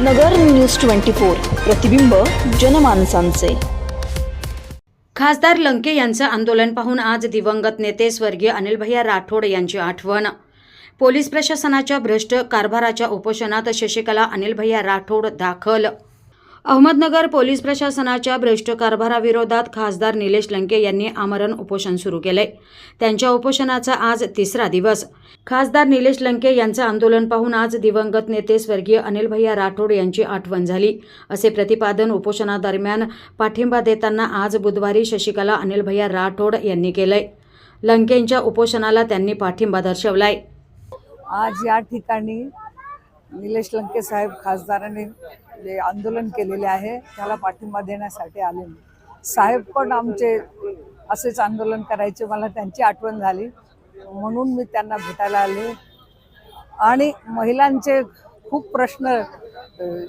नगर news twenty four प्रतिबिंब जनमानसांचे. खासदार लंके यांचं आंदोलन पाहून आज दिवंगत नेते स्वर्गीय अनिलभैया राठोड यांची आठवण. पोलीस प्रशासनाच्या भ्रष्ट कारभाराच्या उपोषणात शशिकला अनिलभैया राठोड दाखल. अहमदनगर पोलीस प्रशासनाच्या भ्रष्ट कारभाराविरोधात खासदार निलेश लंके यांनी आमरण उपोषण सुरू केलंय. त्यांच्या उपोषणाचा आज तिसरा दिवस. खासदार निलेश लंके यांचं आंदोलन पाहून आज दिवंगत नेते स्वर्गीय अनिलभैया राठोड यांची आठवण झाली. असे प्रतिपादन उपोषणादरम्यान पाठिंबा देताना आज बुधवारी शशिकला अनिलभैया राठोड यांनी केलंय. लंकेंच्या उपोषणाला त्यांनी पाठिंबा दर्शवलाय. आज या ठिकाणी निलेश लंके साहेब खासदारांनी जे आंदोलन केलेले आहे त्याला पाठिंबा देण्यासाठी आले साहेब पण आमचे असेच आंदोलन करायचे मला त्यांची आठवण झाली. म्हणून मी त्यांना भेटायला आले. आणि महिलांचे खूप प्रश्न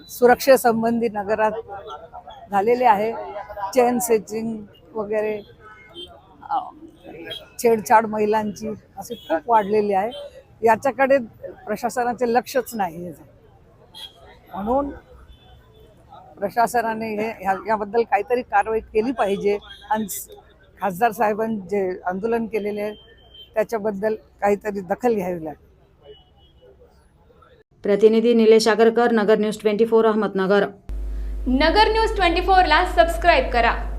सुरक्षेसंबंधी नगरात झालेले आहे. चेन सेचिंग वगैरे छेडछाड महिलांची असे खूप वाढलेली आहे. याच्याकडे प्रशासनाचे लक्षच नाही आहे. म्हणून प्रशासनाने हे ह्या- याबद्दल काहीतरी कारवाई केली पाहिजे. आणि खासदार साहेबांनी जे आंदोलन केलेले आहे त्याच्याबद्दल काहीतरी दखल घ्यावी लागेल. प्रतिनिधी Nilesh Agarkar Nagar news twenty four Ahmednagar. Nagar news twenty फोरला सबस्क्राईब करा.